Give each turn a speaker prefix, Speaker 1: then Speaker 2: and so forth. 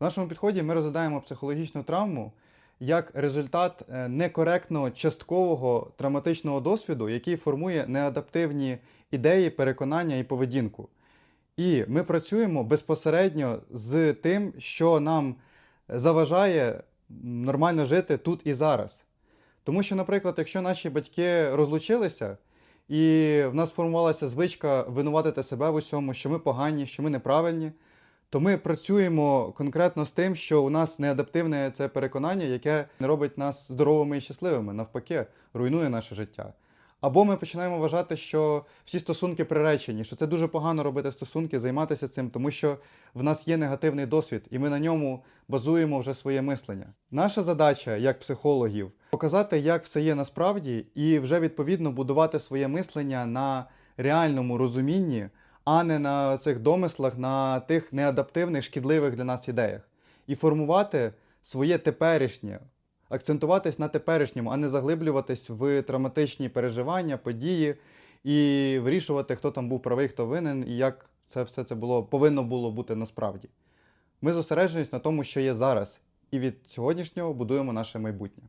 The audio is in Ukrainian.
Speaker 1: В нашому підході ми розглядаємо психологічну травму як результат е, некоректного часткового травматичного досвіду, який формує неадаптивні ідеї, переконання і поведінку. І ми працюємо безпосередньо з тим, що нам заважає нормально жити тут і зараз. Тому що, наприклад, якщо наші батьки розлучилися, і в нас формувалася звичка винуватити себе в усьому, що ми погані, що ми неправильні, то ми працюємо конкретно з тим, що у нас неадаптивне це переконання, яке не робить нас здоровими і щасливими, навпаки, руйнує наше життя. Або ми починаємо вважати, що всі стосунки приречені, що це дуже погано робити стосунки, займатися цим, тому що в нас є негативний досвід, і ми на ньому базуємо вже своє мислення. Наша задача, як психологів, показати, як все є насправді, і вже відповідно будувати своє мислення на реальному розумінні, а не на цих домислах, на тих неадаптивних, шкідливих для нас ідеях, і формувати своє теперішнє, акцентуватись на теперішньому, а не заглиблюватись в травматичні переживання, події і вирішувати, хто там був правий, хто винен, і як це все це було повинно було бути насправді. Ми зосереджуємось на тому, що є зараз, і від сьогоднішнього будуємо наше майбутнє.